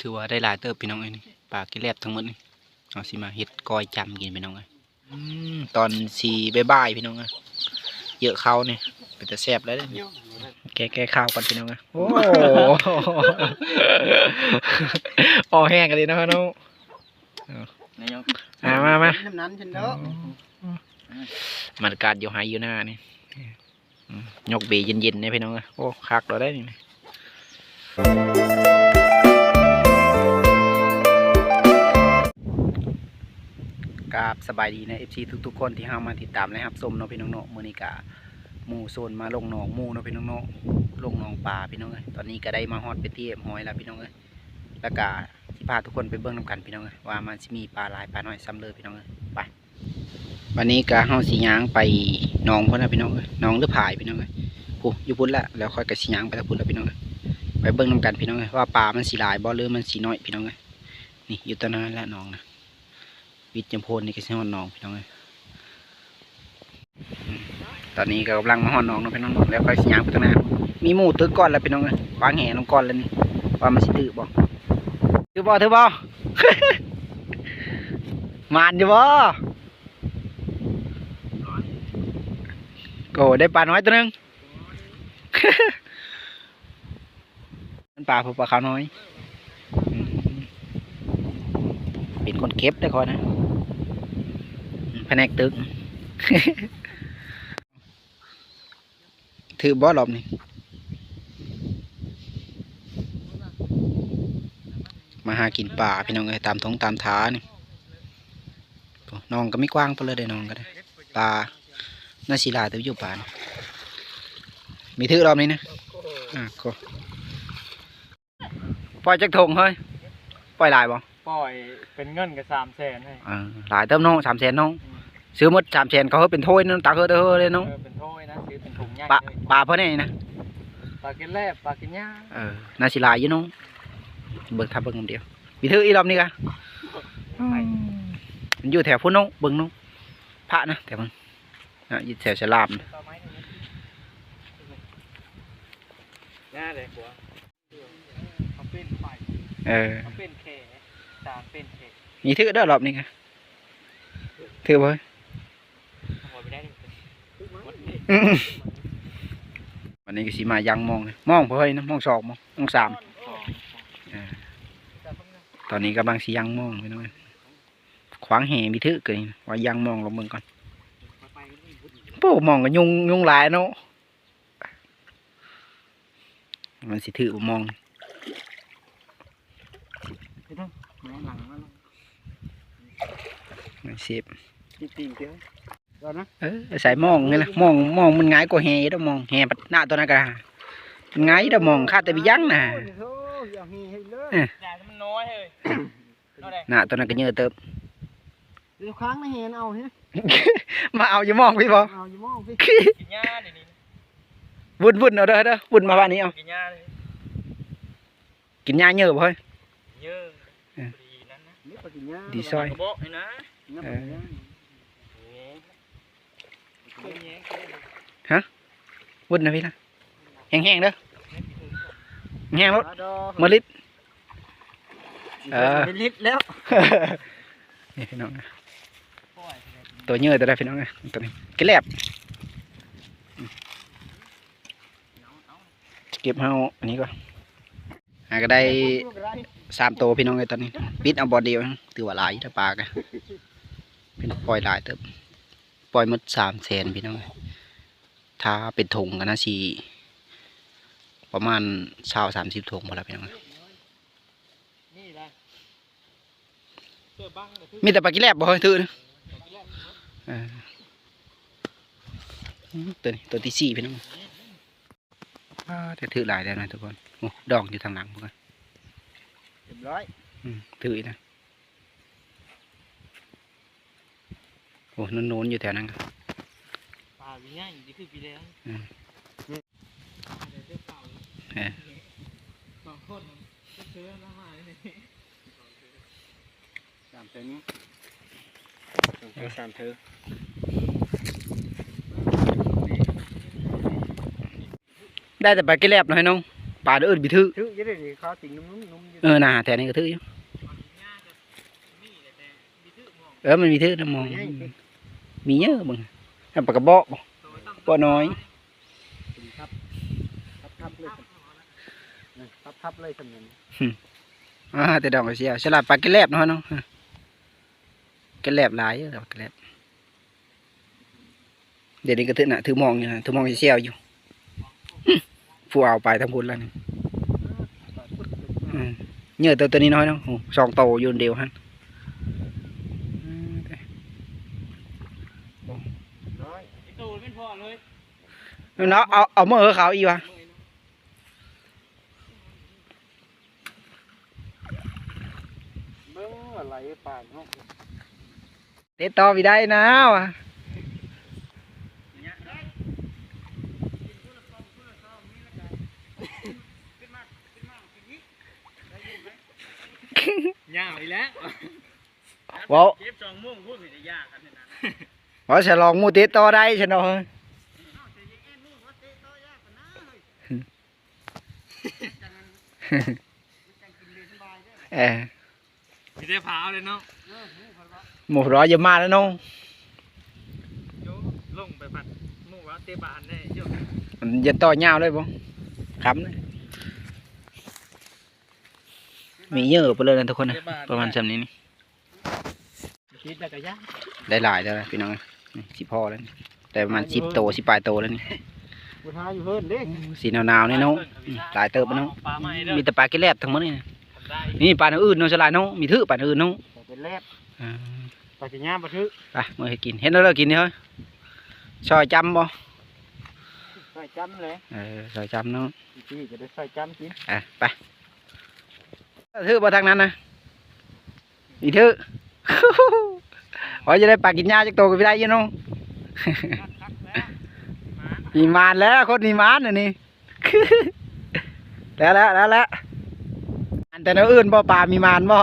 ถือว่าได้หลายเติบพี่น้องเอ้ยนี่ปลากิเลบทั้งหมดนี่เอาสิมาเฮ็ดก้อยจำกินพี่น้องเอ้ยอืมตอนสีบ่ายๆพี่น้องเอ้ยเยอะข้าวเนี่ยเป็นแต่แซ่บแล้วเด้อนี่แกะแกะข้าวก่อนพี่น้องเอ้ยโอ้ออแห้งกันเลยนะครับน้องนายกมามามาน้ำนั้นฉันเด้อบรรยากาศอยู่ไฮอยู่หน้านี่อืมยกเบยเย็นๆเนี่ยพี่น้องเอ้ยโอ้คักเราได้นี่กร สบายดีนะเอฟซีทุกๆคนที่เข้ามาติดตามนะครับส้มเนาะพี่น้องเนาะมือนี้กะหมู่โซนมาลงหนองหมู่เนาะพี่น้องเนาะลงหนองป่าพี่น้องเอ้ยตอนนี้ก็ได้มาฮอดไปที่เอ็มหอยแล้วพี่น้องเอ้ยแล้วก็ที่พาทุกคนไปเบิ่งนํกันพี่น้องเอ้ยว่ามันสิมีปลาลายปลาน้อยซ้ำเลยพี่น้องเอ้ยไปวันนี้ก็เฮาสิย่างไปหนองพุ่นนะพี่น้องเอ้ยหนองหรือผายพี่น้องเอ้ยผู้ยู่พุ่นละแล้วค่อยก็สิย่างไปทางพุ่นละพี่น้องเอ้ยไปเบิ่งนํกันพี่น้องเอ้ยว่าปลามันสิหลายบ่หรือมันสิน้อยพี่น้องเอ้ยนี่อยู่ตรงนั้นและหนองนะ วิทย์จำโพนนี่ก็สิฮอดหนองพี่น้องเอ้ยตอนนี้ก็กำลังมาฮอดหนองเนาะพี่น้องแล้วค่อยสิย่างไปทางนั้นมีหมูตึกก่อนแล้วพี่น้องเอ้ยวางแหลงก่อนแล้วนี่ว่ามันสิตื้อบ่ถือบ่ถือบ่มานอยู่บ่โอ้ได้ปลาน้อยตัวหนึงมันปลาพวกปลาขาวน้อยอืม เป็นคนเก็บได้คอยนะอืมแผนกตึก ถือบ่หลอมนี่มาหากินป่าพี่น้องเอ้ยตามท้องตามท้านี่โอ้น้องก็ไม่กว้างไปเลยได้น้องก็ได้ปลาน่าศิลาแต่อยู่ป่านมีถือรอบนี้นะอะก็ปล่อยจักทงเฮ้ยปล่อยหลายบ่ ปล่อยเป็นเงินกับสามแสนให้อ่าหลายเติมน้องสามแสนน้องซื้อหมดสามแสนเขาเฮ้ยเป็นถ้วยนึงตักเฮ้ยเด้อเลยน้องเออเป็นโทษนะซื้อเป็นถุงใหญ่ปลาเลยปลาเพื่อนนี่นะปลากินแลบปลากินหญ้าเออน่าศิลาอยู่น้องเบิ่งทับเบิ่งคนเดียวมีถืออีรอบนี้กะมันอยู่แถวพุ่นน้องเบิ่งน้องพระนะแถวมันอะอยู่แถวฉลามนะปลาไม้นี่หญ้าเลยหัวเขาเป็นไฟเออเขาเป็นแข ตามเป็นแขมีถือเด้อรอบนี้กะถือบ่เฮ้ยหัวไปได้ดิหมดนี่อืมวันนี้ก็สิมายังมองเลยมองเพื่อนนะมองสองมองมองสามตอนนี้กำลังสิยังมองไปหน่อยขวางแห่มีทึกเกินว่ายังมองลงเมืองก่อนโป้มองก็ยุงยุงหลายเนาะมันสิถือบ่มอง แม่หลังมามันเสียบตีตีเดียวก่อนนะเออใส่มองไงล่ะมองมองมันง่ายกว่าแห่เด้อมองแห่ปัดหน้าตัวนั้นก็มันง่ายเด้อมองคาดแต่ไปยังน่ะโอ้โหอย่ามีให้เลยเออหญ้ามันน้อยเฮ้ยน้อยเลยหน้าตัวนั้นก็เยอะเติบเดี๋ยวค้างไม่เห็นเอาเฮ้ยมาเอาอย่ามองพี่บ่เอาอยู่มองพี่กินหญ้าเดี๋ยวนี้วุ่นวุ่นเอาเด้อเด้อวุ่นมาบ้านนี้เอากินหญ้าเลยกินยาเยอะบ่เฮ้ยเยอะ ดีซอยกระบอกให้นะนี่ปลากินหญ้าโอ้ยแง่วุ่นนะพี่นะแห้งๆเด้อแห้งรถปลาดอกมะลิดเออเป็นลิตรแล้วนี่พี่น้องนะปล่อยตัวเยอะตัวได้พี่น้องนะตัวนี้กินแลบเก็บเฮาอันนี้ก่อนหาก็ได้ สามตัวพี่น้องเลยตอนนี้ปิดเอาบอดเดียวถือว่าหลายถ้าปลากะเป็นปล่อยหลายเติบปล่อยมดสามแสนพี่น้องถ้าเป็นถงกันนะสีประมาณชาวสามสิบถงพอแล้วพี่น้องเอ้ยนี่แหละเสื้องมีแต่ปลากิแลบบ่เฮ้ยถือนะเอตัวนี้ตัวที่สี่พี่น้องแต่ถือหลายแล้วนะทุกคนโอ้ดอกอยู่ทางหลังพวกกัน รียบร้อยอืมถืออีกนะโอ้นนๆอยู่แถวนั้นครับปลาวิ่งง่ายนี่คือปีแล้วอืมเดี๋ยวเสื้อเปล่าเออสองคนก็เชื้อแล้วมาเลยสามเต็งสามเธอได้แต่ปลากิแลบหน่อยน้อง ปลาเอิ้นบิทึถือจะได้เขาติงนุ่มๆนุ่มอยู่เออน่าแต่นี่ก็ทึอยู่หญ้าจะมีแต่แต่มีถือมองเออมันมีทึนะมองมีเยอะมึงทำปลากระบอกบ่โตต้องบ่น้อยครับทับทับเลยทับทับเลยสำเนียงอ่าแต่ดอกก็เสียฉลาดปลาแกะแลบเนาะเนาะแกะแลบหลายเยอะแล้วแกะแลบเดี๋ยวนี้ก็ถือน่ะถือมองอยู่นะถือมองเสียวอยู่อื้ อผู้เอาไปทั้งพุ่นแล้วนี่อืมเยอะตัวตัวนี้น้อยเนาะโอ้สองโตอยู่อันเดียวฮะอืมน้อยไอ้โตเป็นพ่อเลยเนาะเอาเอามือเขาอีวะเบิ้งอะไรปากเนาะเด็ดต่อไปได้นะวะ หญ้าอีกแล้วว้าว เก็บสองโม่วงพูดไม่ได้ยากครับเนี่ยนะว้าวฉลองหมูเด็ดต่อได้ฉันเนาะเออมีแต่ผาเลยเนาะหมูร้อยเยอะมากแล้วน้องโยลงไปผัดหมูว่าเตะบานได้โย มันจะต่อยาวเลยบ่ครับเลย มีเยอะไปเลยนะทุกคนนะประมาณจำนี้นี่คิดแต่ก็ยากได้หลายแล้วนะพี่น้องนี่สิพ่อแล้วนี่แต่ประมาณสิบโตสิบปลายโตแล้วนี่บุญหาอยู่เพิ่นเด้สีหนาวๆนี่เนาะอืมหลายเติบแล้วเนาะปลาใหม่เด้อมีแต่ปลาแกะแลบทั้งหมดนี่นะทำได้นี่ปลาอื่นเนาะสลายเนาะมีถือปลาอื่นเนาะแต่เป็นแรกอ่าปลาสิญาบ่ถือไปมื่อให้กินเห็นแล้วเรากินนี่เฮ้ยซอยจำบ่ใส่จำเลยเออซอยจำเนาะพี่จะได้ใส่จำกินอะไป ถือบ่ทางนั้นนะมีถือว่าจะได้ปากกินหญ้าจักโตก็ไม่ได้ยังนาะคักแล้วหมามีมานแล้วคนมีมานน่ะนี่แล้วแล้วแล้วแล้วอันแต่แนวอื่นบ่ปลามีมานบ่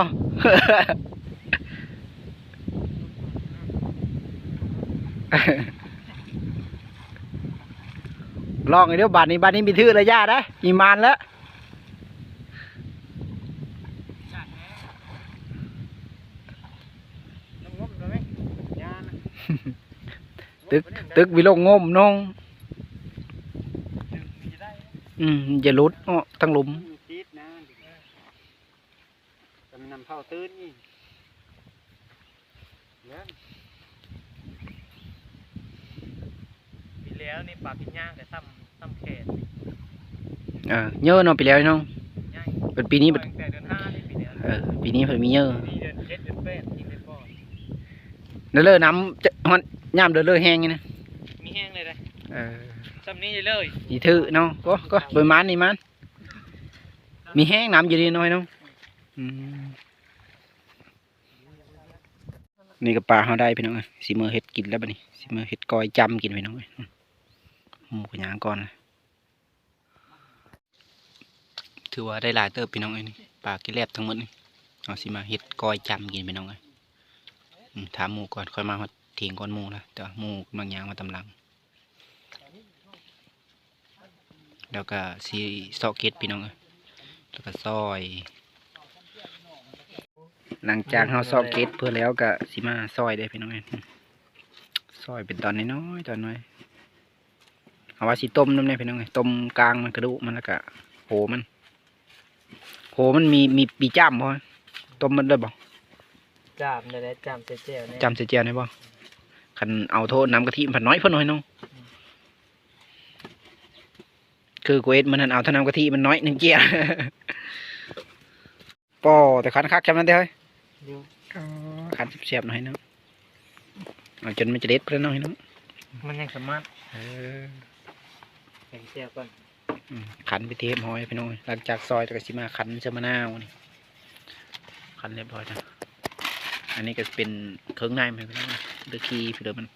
ลองไอ้เดี๋ยวบาทนี้บาทนี้มีทื่อระยะนะมีมานแล้ว น้ำงมได้ไหมญานะ ตึกตึกวิโลงงมน้องมีจะได้อืมอย่าลุดอ้อทั้งหลุมคิดนะจะมีนำเข้าตื้นนี่เลี้ยงปีแล้วนี่ปลาพิญญางแต่ซ้ำซ้ำแขนเออเยอะเนาะไปแล้วเนาะง่ายเป็นปีนี้เป็นเดือปีนี้เปีนี้เพิ่นมีเยอะนี่เดือนเจ็ดเดือนแปดยิงได้ก่อนเด้อเลยน้ำจ ยามเด้อเลยแห้งนี่นะมีแห้งเลยเลยเออซ้ำนี้เลยนี่ถือเนาะก็ก็เบิ่มันนี่มันมีแห้งน้ำอยู่นี่น้อยเนาะอืมนี่ก็ปลาเฮาได้พี่น้องเอ้ยสิมื้อเฮ็ดกินแล้วบัดนี้สิมื้อเฮ็ดกอยจำกินพี่น้องเอ้ยอืมหมูกระยางก่อนนะถือว่าได้หลายเติบพี่น้องเอ้ยนี่ปลากิแลบทั้งหมดนี่เอาสิมาเฮ็ดกอยจำกินพี่น้องเอ้ยอืมถามหมูก่อนค่อยมาฮอด เถียงก่อนหมูนะแต่ว่าหมูกำลังยางมาตำลัง แล้วก็ซีซอกเก็ตพี่น้องเอ้ยแล้วก็ซอย หลังจากเฮาซอกเก็ตเพื่อแล้วก็สิมาซอยได้อพี่น้องเอ้ยซอยเป็นตอนน้อยๆตอนน้อยเอาว่าสิต้มน้ำเนี่ยพี่น้องเอ้ยต้มกลางมันกระดูกมันแล้วก็โหมันโหมันมีมีปีจ้ำบ่ต้มมันเลยบ่จามเลยได้จามเจ๊ๆเนี่ยจำเสียเจียวได้บ่ คันเอาโทษน้ำกะทิมันผัดน้อยเพิ่นน้อยเน้องคือกูเอ็ดมันนั่นเอาเท่าน้ำกะทิมันน้อยหนึ่งเจียวปอแต่ขันคักจำนั้นเด้อเฮ้ยอยู่ขันเสียบๆหน่อยเนาะเอาจนมันจะเด็ดไปแล้วหน่อยเนาะมันยังสามารถเออแข่งเสียก่อนอืมขันไปเทมหอยพี่น้องหลังจากซอยแล้วก็สิมาขันเชมะนาวนี่ขันเรียบร้อยนะ อันนี้ก็เป็นเครื่องในมันพี่น้องเดือคีพี่เด้อมัน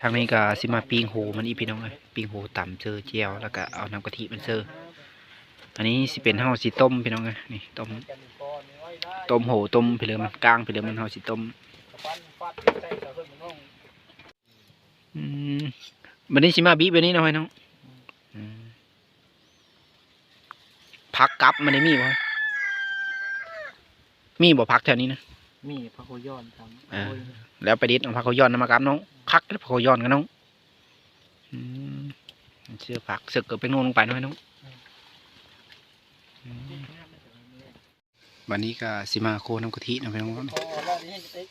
ทางนี้ก็สิมาปิงโหมันอีพี่น้องเอ้ยปิงโหต่ำเจอเจียวแล้วก็เอาน้ำกะทิมันเจออันนี้สิเป็นเฮาสิต้มพี่น้องเอ้ยนี่ต้มต้มโหต้มไปเลยมันกลางไปเลยมันเฮาสิต้มฟันฟัดใส่กระเพิ่มมันต้องอืมวันนี้สิมาบีบแบบนี้หน่อยน้องพักกลับมันได้มีบ่ มีบ่พักแถวนี้นะมีพระโคย้อนทำอ่าแล้วไปดิดเอาพักเขาย้อนนำมากับน้องคักแล้วพักเขาย้อนกันน้องอืมเชื่อผักสึกเกิดไปโน่นลงไปหน้อยน้องอืมวันนี้ก็สิมาโคน้ำกะทินะพี่น้องครับพอเราได้เต็ก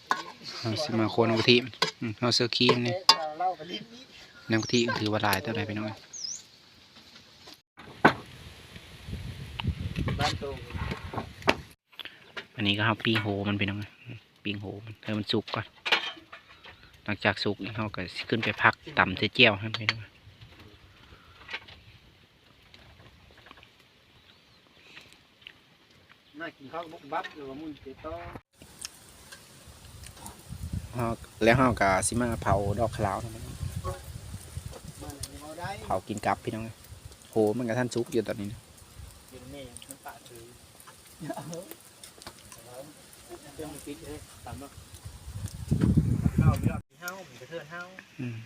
เอาสิมาโคน้ำกะทิอืมเอาเสื้อครีมนี่เล่าไปนิดนี้น้ำกะทิถือว่าหลายเท่าไหร่พี่น้องบ้านโต อันนี้ก็เอาปิ้งโหมันพี่น้องอืมปิ้งโหมันให้มันสุกก่อน หลังจากสุกนี่เราก็สิขึ้นไปพักต่ำเจียวให้พี่น้องน่ากินข้าวบุกบับหรือว่ามุนเตโต้เราแล้วเราก็สิมาเผาดอกขาวนะพี่น้องมันเอาได้เผากินกับพี่น้องโหมันกับท่านสุกอยู่ตอนนี้นะ อยู่นี่มันปะถือเรื่องมันปิดเลยตามเนาะเฮาเยอะเฮาผมจะเทินเฮาอืม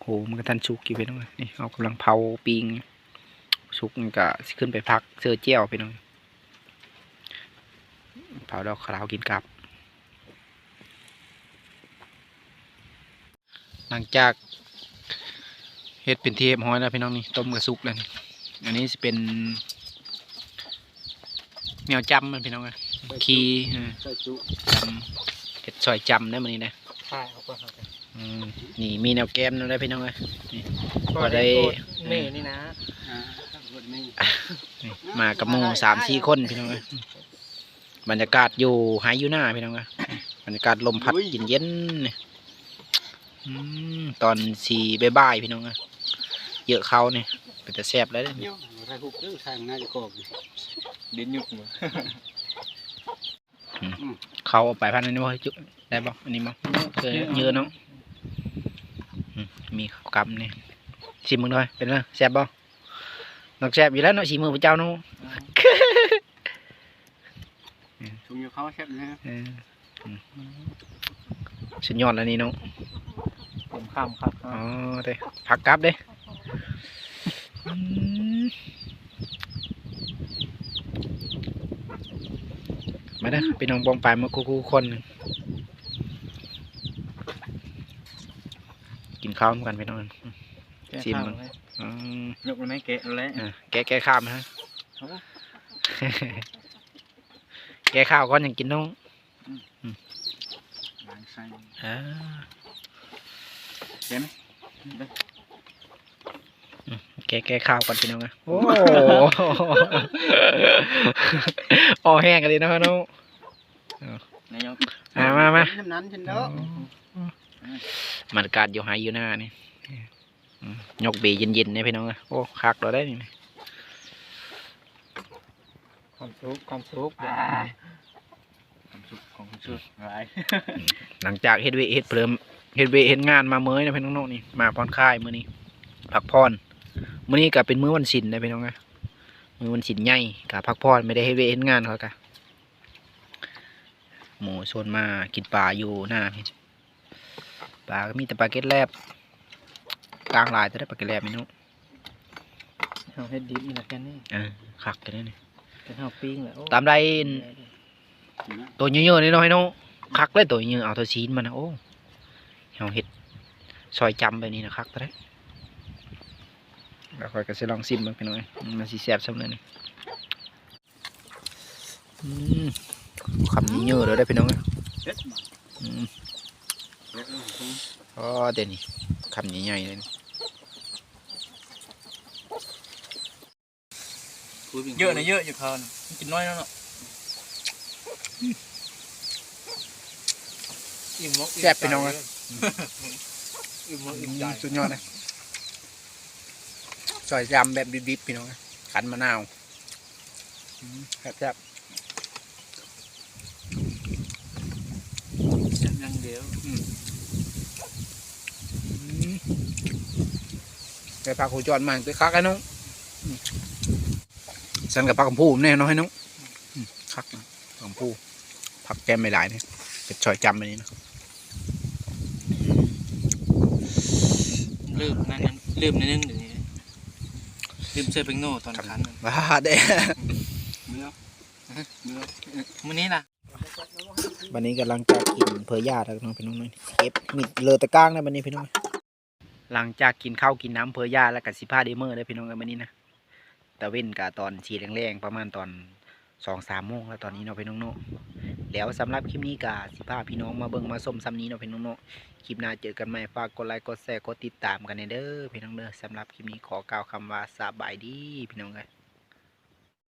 โหมันกับท่านสุกอยู่พี่น้องนี่เรากำลังเผาปิงสุกมันก็ขึ้นไปพักเสื้อเจียวพี่น้องเผาดอกขาวกินกับ หลังจากเฮ็ดเป็นเทปห้อยแล้วพี่น้องนี่ต้มกระสุกแล้วนี่อันนี้จะเป็น แมวจำมันพี่น้องอะคีเออใส่จุจำเห็ดซอยจำได้มันนี้นะใช่เอาไปเอาไปอืมนี่มีแนวแก้มนั่นได้พี่น้องเลยนี่พอได้เน่นี่นะอ่าทั้งหมดนี่นี่มากับหมูสามสี่คนพี่น้องเลยบรรยากาศอยู่หายอยู่หน้าพี่น้องเลยบรรยากาศลมพัดเย็นเย็นๆนี่อืมตอนสี่บ่ายๆพี่น้องเลยเยอะเขาเนี่ยเป็นแต่แซ่บแล้วเด้อเดี๋ยว ใส่หุกเด้องใส่น่าจะกรอบด่นยุกมือเขาเอาไปพันนี้บ่จุได้บ่อันนี้บ่เคยเยอะนาะอืมมีข้าวกำนี่ชิมมึงหน่อยเป็นไงแซ่บบ่นอกแซ่บอยู่แล้วเนาะชิมมือพระเจ้าเนาะชุมอยู่เขาแซ่บนะเอออืมสุดยอดแล้วนี่เนาะผมข้ามครับอ๋อเด้พักกลับเด้ มมาเด้อพี่น้องบองไปมาคู่ๆคนหนึ่งกินข้าวเหมือนกันพี่น้องชิมมั้งอืมยกมันไม่เกะแล้วอะแกะแกะข้าวมาฮะแกะข้าวก่อนยังกินน้องล้างใส่อ่าเห็นไหมแกะแกะข้าวก่อนพี่น้องอะโอ้ออแห้งกันเลยนะครับน้องนายกมามามาน้ำนั้นฉันเนาะบรรยากาศอยู่หายอยู่หน้านี่อืมยกเบยเย็นๆเนี่ยพี่น้องอะโอ้คักเราได้นี่ความสุขความสุขความสุขของคุณชื่ออะไรหลังจากเฮ็ดเวเฮ็ดเพิ่มเฮ็ดเวเฮ็ดงานมาเมื่อยนะพี่น้องๆนี่มาผ่อนคลายมื้อนี้พักผ่อน มื้อนี้ก็เป็นมื้อวันศิลป์นะพี่น้องอะมื้อวันศิลป์ใหญ่ก็พักผ่อนไม่ได้เฮ็ดเวเฮ็ดงานเขากะหมูชวนมากินปลาอยู่หน้าพี่ปลาก็มีแต่ปลาเก็ดแลบกลางหลายแต่ได้ปลาเก็ดแลบพี่น้องเอาเฮ็ดดิบนี่ละกันนี่เออคักกันเลยนี่เป็นเอาปิ้งแหละโอ้ตามได้นี่นะตัวเยอะๆนี่น้อยเนาะคักเลยตัวเยอะเอาตัวชีนมันนะโอ้เฮาเฮ็ดซอยจำไปนี่นะคักไปเลย แล้วค่อยก็สิลองซิมมันไปหน่อยมันสิแซ่บซำเลยนี่อืมคำนี้เยอะเลยได้อพี่น้องเอ้ยเด็ดมาอืมเด็ดเลยอ๋อเดี๋ยวนี้คำใหญ่ๆเลยนี่เยอะนะเยอะอยู่เขาน่ะกินน้อยแล้วเนาะอิ่มมกอิ่มแซ่บพี่น้องเอ้ยอิ่มมกอือิ่มมใจสุดยอดเลย ซอยจำแบบดิบๆพี่น้องเอ้ยขันมะนาวอืมแซ่บอย่างเดียวไปพาครูจอนมาไปคักไอ้น้องอืมสันกับปลากระพูแน่น้อยน้องอืมคักนะปลากระพูผักแก้มไม่หลายเนี่ยเป็นชอยจำไปนี่นะลืมนั่นนั้นลืมนิดนึงเดี๋ยวนี้ ลืมเสื้อเป็นโง่ตอนคันว้าเด้เมื่อเมื่อมื้อนี้ล่ะวันนี้กำลังจะกินเพอย่าแล้วน้องพี่น้องน้อยเก็บมีดเลอตะก้างนะวันนี้พี่น้องหลังจากกินข้าวกินน้ำเพอย่าแล้วกับสิผ้าเดเมอร์ได้พี่น้องกันวันนี้นะตะเว้นกับตอนชีแรงๆประมาณตอน สองสามโมงแล้วตอนนี้เนาะพี่น้องเนาะแล้วสำหรับคลิปนี้กับสิผ้าพี่น้องมาเบิ่งมาส้มซ้ำนี้เนาะพี่น้องเนาะคลิปหน้าเจอกันใหม่ฝากกดไลค์กดแชร์กดติดตามกันเด้อพี่น้องเด้อสำหรับคลิปนี้ขอกล่าวคำว่าสบายดีพี่น้องเลย